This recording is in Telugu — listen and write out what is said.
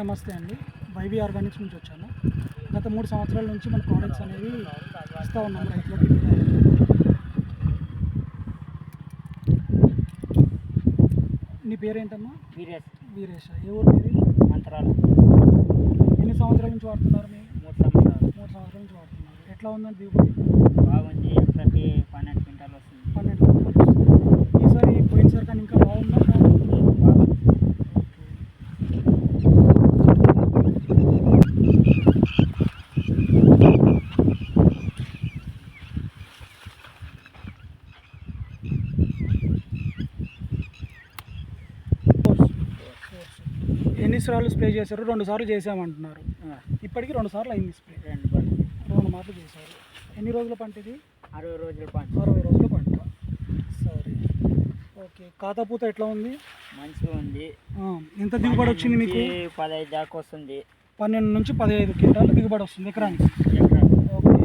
నమస్తే అండి. వైవి ఆర్గానిక్స్ నుంచి వచ్చాను. గత మూడు సంవత్సరాల నుంచి మన ప్రోడక్ట్స్ అనేవి ఇస్తూ ఉన్నాం రైతులకు. నీ పేరేంటమ్మా? వీరేష్. వీరేష. ఏ ఊరు మీది? మంత్రాల. ఎన్ని సంవత్సరాల నుంచి వాడుతున్నారు మీ మూడు సంవత్సరాలు. మూడు సంవత్సరాల నుంచి వాడుతున్నారు. ఎట్లా ఉందండి దిగుబడి? బాగుంది ఎకరాకి పన్నెండు క్వింటాలు వస్తుంది పన్నెండు వందలు వస్తుంది. ఈసారి పోయినసారి కానీ ఇంకా బాగుందా బాగుంది ఎన్ని సార్లు స్ప్రే చేశారు రెండు సార్లు చేసామంటున్నారు ఇప్పటికి రెండు సార్లు అయింది స్ప్రే. రెండు రెండు మార్లు చేశారు. ఎన్ని రోజుల పంట ఇది? అరవై రోజుల పంట. అరవై రోజుల పంట. సరే. ఓకే. కాతాపూత ఎట్లా ఉంది? మంచిగా ఉంది. ఎంత దిగుబడి వచ్చింది మీకు? పదహైదు దాకా వస్తుంది. పన్నెండు నుంచి పదిహేను క్వింటాలు దిగుబడి వస్తుంది ఎకరానికి.